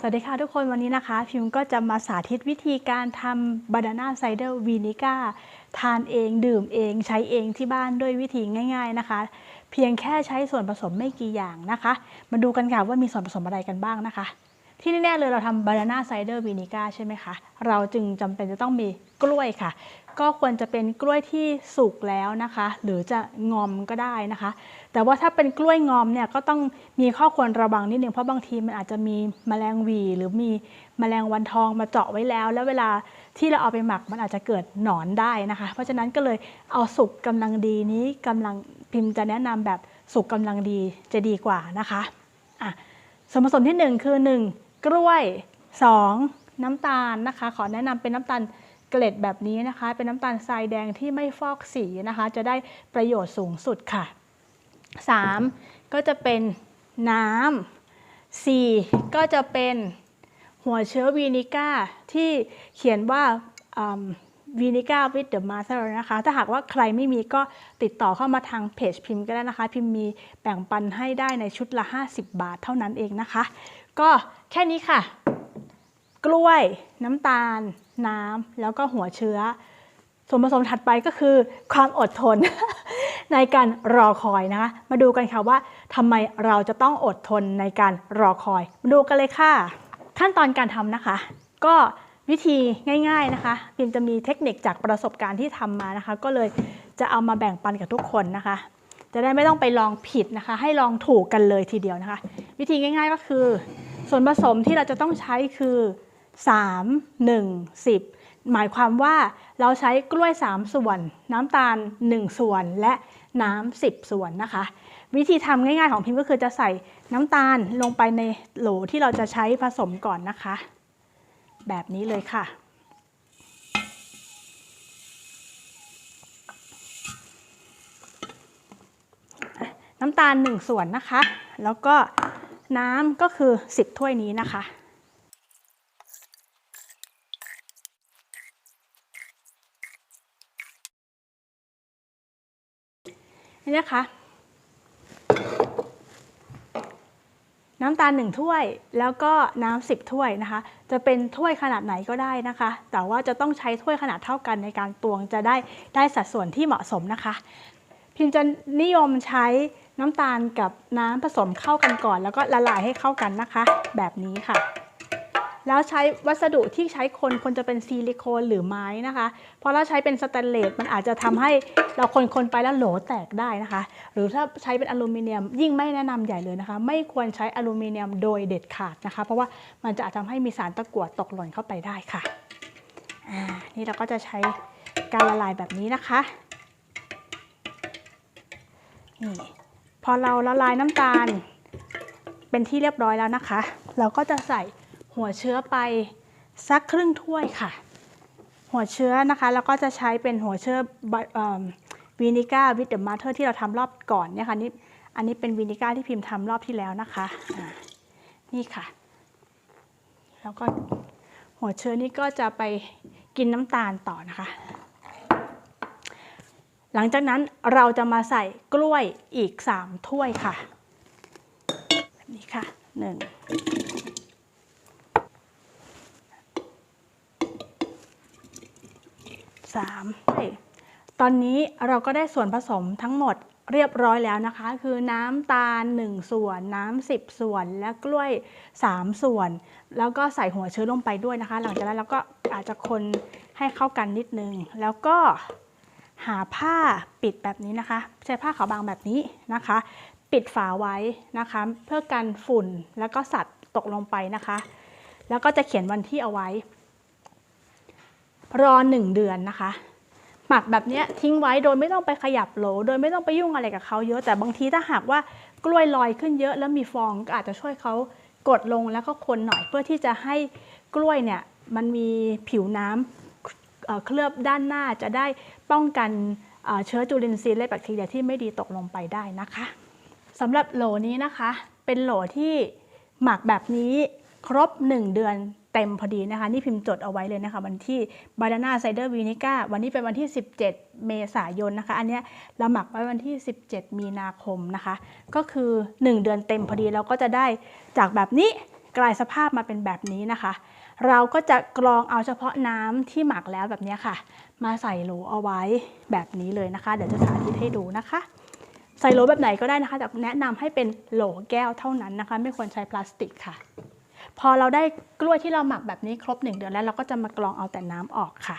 สวัสดีค่ะทุกคนวันนี้นะคะ พิมก็จะมาสาธิตวิธีการทำบานาน่าไซเดอร์วีนิก้าทานเองดื่มเองใช้เองที่บ้านด้วยวิธีง่าย ๆนะคะ เพียงแค่ใช้ส่วนผสมไม่กี่อย่างนะคะ มาดูกันค่ะว่ามีส่วนผสมอะไรกันบ้างนะคะ ที่แน่ๆเลยเราทำบานาน่าไซเดอร์วีนิก้าใช่ไหมคะ เราจึงจำเป็นจะต้องมีกล้วยค่ะ ก็ควรจะเป็นกล้วยที่สุกแล้วนะคะ หรือจะงอมก็ได้นะคะ แต่ว่าถ้าเป็นกล้วยงอมเนี่ยก็ต้องมีข้อควรระวังนิดนึงเพราะบางทีมันอาจจะมีแมลงวี หรือมีแมลงวันทองมาเจาะไว้แล้ว แล้วเวลาที่เราเอาไปหมักมันอาจจะเกิดหนอนได้นะคะ เพราะฉะนั้นก็เลยเอาสุกกำลังดีนี้กำลังพิมพ์จะแนะนำแบบสุกกำลังดีจะดีกว่านะคะอะส่วนผสมที่หนึ่งคือหนึ่ง กล้วยสองน้ำตาลนะคะ ขอแนะนำเป็นน้ำตาลเกล็ดแบบนี้นะคะ เป็นน้ำตาลทรายแดงที่ไม่ฟอกสีนะคะ จะได้ประโยชน์สูงสุดค่ะ 3. ก็จะเป็นน้ำ 4. ก็จะเป็นหัวเชื้อวีนิก้าที่เขียนว่าวีนิก้า with the mother นะคะ ถ้าหากว่าใครไม่มีก็ติดต่อเข้ามาทางเพจพิมพ์ก็ได้นะคะ พิมพ์มีแบ่งปันให้ได้ในชุดละ 50 บาทเท่านั้นเองนะคะ ก็แค่นี้ค่ะ กล้วยน้ำตาล น้ำแล้วก็หัวเชื้อ ส่วนผสมถัดไปก็คือ ความอดทน ในการรอคอยนะคะ มาดูกันค่ะว่าทำไมเราจะต้องอดทนในการรอคอย มาดูกันเลยค่ะ ขั้นตอนการทำนะคะ ก็วิธีง่ายๆนะคะ พิมจะมีเทคนิคจากประสบการณ์ที่ทำมานะคะ ก็เลยจะเอามาแบ่งปันกับทุกคนนะคะ จะได้ไม่ต้องไปลองผิดนะคะ ให้ลองถูกกันเลยทีเดียวนะคะ วิธีง่าย ๆก็คือ ส่วนผสมที่เราจะต้องใช้คือ 3 1 10 หมายความว่าเราใช้กล้วย 3 ส่วน น้ำตาล 1 ส่วนและน้ำ10 ส่วนนะคะ วิธีทำง่ายๆของพิมก็คือจะใส่น้ำตาลลงไปในโหลที่เราจะใช้ผสมก่อนนะคะ แบบนี้เลยค่ะน้ำตาล 1 ส่วนนะคะ แล้วก็ น้ำก็คือ 10 ถ้วยนี้นะคะ นี่นะคะ น้ำตาล 1 ถ้วยแล้วก็น้ำ10 ถ้วยนะคะ จะเป็นถ้วยขนาดไหนก็ได้นะคะ แต่ว่าจะต้องใช้ถ้วยขนาดเท่ากันในการตวงจะได้ได้สัดส่วนที่เหมาะสมนะคะ พิมจะนิยมใช้ น้ำตาลกับน้ำผสมเข้ากันก่อน แล้วก็ละลายให้เข้ากันนะคะ แบบนี้ค่ะ แล้วใช้วัสดุที่ใช้คนควรจะเป็นซิลิโคนหรือไม้นะคะเพราะถ้าใช้เป็นสแตนเลสมันอาจจะทำให้เราคนๆไปแล้วโหลแตกได้นะคะ หรือถ้าใช้เป็นอลูมิเนียมยิ่งไม่แนะนำใหญ่เลยนะคะ ไม่ควรใช้อลูมิเนียมโดยเด็ดขาดนะคะ เพราะว่ามันจะอาจทำให้มีสารตะกั่วตกหล่นเข้าไปได้ค่ะนี่เราก็จะใช้การละลายแบบนี้นะคะนี่ พอเราละลายน้ำตาล เป็นที่เรียบร้อยแล้วนะคะ เราก็จะใส่หัวเชื้อไปสักครึ่งถ้วยค่ะ หัวเชื้อนะคะแล้วก็จะใช้เป็นหัวเชื้อวินิก้าวิดเดอร์มาเธอร์ที่เราทำรอบก่อนเนี่ยค่ะนี่อันนี้เป็นวินิก้าที่พิมพ์ทำรอบที่แล้วนะคะะนี่ค่ะ แล้วก็หัวเชื้อนี่ก็จะไปกินน้ำตาลต่อนะคะ หลังจากนั้นเราจะมาใส่กล้วยอีก 3 ถ้วยค่ะแบบนี้ค่ะ 1 3ตอนนี้เราก็ได้ส่วนผสมทั้งหมดเรียบร้อยแล้วนะคะ คือน้ำตาล 1 ส่วน น้ำ10 ส่วน และกล้วย 3 ส่วน แล้วก็ใส่หัวเชื้อลงไปด้วยนะคะ หลังจากนั้นเราก็อาจจะคนให้เข้ากันนิดนึง แล้วก็ หาผ้าปิดแบบนี้นะคะ ใช้ผ้าขาวบางแบบนี้นะคะ ปิดฝาไว้นะคะ เพื่อกันฝุ่นแล้วก็สัตว์ตกลงไปนะคะ แล้วก็จะเขียนวันที่เอาไว้ รอหนึ่งเดือนนะคะ หมักแบบนี้ทิ้งไว้โดยไม่ต้องไปขยับโหล โดยไม่ต้องไปยุ่งอะไรกับเขาเยอะแต่บางทีถ้าหากว่ากล้วยลอยขึ้นเยอะแล้วมีฟองก็อาจจะช่วยเขากดลงแล้วก็คนหน่อยเพื่อที่จะให้กล้วยเนี่ยมันมีผิวน้ำ เคลือบด้านหน้าจะได้ป้องกันเชื้อจุลินทรีย์และแบคทีเรียที่ไม่ดีตกลงไปได้นะคะสำหรับโหลนี้นะคะ เป็นโหลที่หมักแบบนี้ครบ 1 เดือนเต็มพอดีนะคะ นี่พิมพ์จดเอาไว้เลยนะคะ วันที่บานาน่าไซเดอร์วีนิก้าวันนี้เป็นวันที่ 17 เมษายนนะคะ อันนี้เราหมักไว้วันที่ 17 มีนาคมนะคะ ก็คือ 1 เดือนเต็มพอดีเราก็จะได้จากแบบนี้กลายสภาพมาเป็นแบบนี้นะคะ เราก็จะกรองเอาเฉพาะน้ำที่หมักแล้วแบบนี้ค่ะ มาใส่โหลเอาไว้แบบนี้เลยนะคะ เดี๋ยวจะสาธิตให้ดูนะคะ ใส่โหลแบบไหนก็ได้นะคะ แต่แนะนำให้เป็นโหลแก้วเท่านั้นนะคะ ไม่ควรใช้พลาสติกค่ะ พอเราได้กล้วยที่เราหมักแบบนี้ครบหนึ่งเดือนแล้วเราก็จะมากรองเอาแต่น้ำออกค่ะ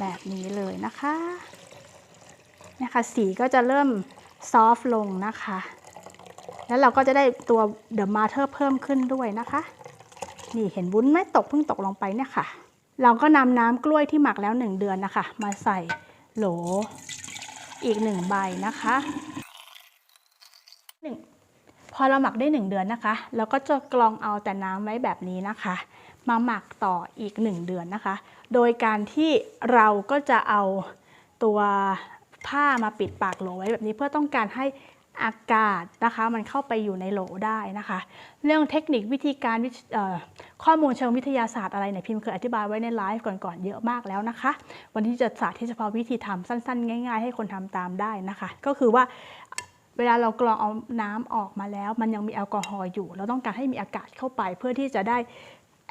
แบบนี้เลยนะคะเนี่ยค่ะสีก็จะเริ่มซอฟต์ลงนะคะ แล้วเราก็จะได้ตัวเดอะมาเ e อร์เพิ่มขึ้นด้วยนะคะ นี่เห็นวุ้นไหมตกเพิ่งตกลงไปเนี่ยค่ะ เราก็นำน้ำกล้วยที่หมักแล้ว 1 เดือนนะคะ มาใส่โหลอีก1ใบนะคะหนึ่งพอเราหมักได้ 1 เดือนนะคะ เราก็จะกรองเอาแต่น้ำไว้แบบนี้นะคะ มาหมักต่ออีก 1 เดือนนะคะ โดยการที่เราก็จะเอาตัวผ้ามาปิดปากโหลไว้แบบนี้เพื่อต้องการให้ อากาศนะคะมันเข้าไปอยู่ในโหลได้นะคะ เรื่องเทคนิควิธีการข้อมูลเชิงวิทยาศาสตร์อะไรเนี่ยพิมพ์เคยอธิบายไว้ในไลฟ์ก่อนๆเยอะมากแล้วนะคะ วันนี้จะสาธิตเฉพาะวิธีทำสั้นๆ ง่าย ๆ ให้คนทำตามได้นะคะ ก็คือว่าเวลาเรากรองเอาน้ำออกมาแล้ว มันยังมีแอลกอฮอล์อยู่ เราต้องการให้มีอากาศเข้าไปเพื่อที่จะได้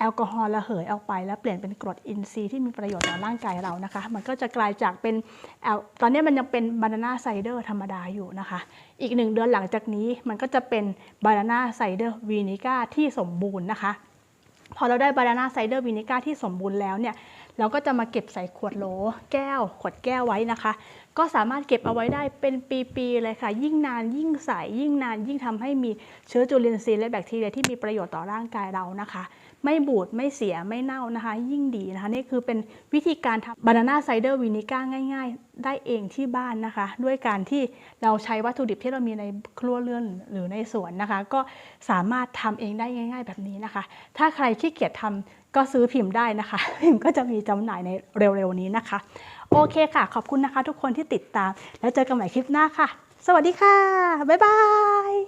แอลกอฮอล์ระเหยออกไป แล้วเปลี่ยนเป็นกรดอินทรีย์ที่มีประโยชน์ต่อร่างกายเรานะคะ มันก็จะกลายจากเป็นแอลตอนนี้มันยังเป็นบานาน่าไซเดอร์ธรรมดาอยู่นะคะ อีกหนึ่งเดือนหลังจากนี้มันก็จะเป็นบานาน่าไซเดอร์วีนิก้าที่สมบูรณ์นะคะ พอเราได้บานาน่าไซเดอร์วินิก้าที่สมบูรณ์แล้วเนี่ยเราก็จะมาเก็บใส่ขวดโหลแก้ว ขวดแก้วไว้นะคะก็สามารถเก็บเอาไว้ได้เป็นปีๆเลยค่ะ ยิ่งนานยิ่งใสยิ่งนานยิ่งทำให้มีเชื้อจุลินทรีย์และแบคทีเรียที่มีประโยชน์ต่อร่างกายเรานะคะ ไม่บูดไม่เสียไม่เน่านะคะ ยิ่งดีนะคะ นี่คือเป็นวิธีการทำบานาน่าไซเดอร์วินิก้าง่าย ๆ ได้เองที่บ้านนะคะ ด้วยการที่เราใช้วัตถุดิบที่เรามีในครัวเรือนหรือในสวนนะคะ ก็สามารถทำเองได้ง่าย ๆ แบบนี้นะคะ ถ้าใครขี้เกียจทำก็ซื้อพิมพ์ได้นะคะ พิมพ์ก็จะมีจำหน่ายในเร็วๆนี้นะคะ โอเคค่ะ ขอบคุณนะคะทุกคนที่ติดตาม แล้วเจอกันใหม่คลิปหน้าค่ะ สวัสดีค่ะ บ๊ายบาย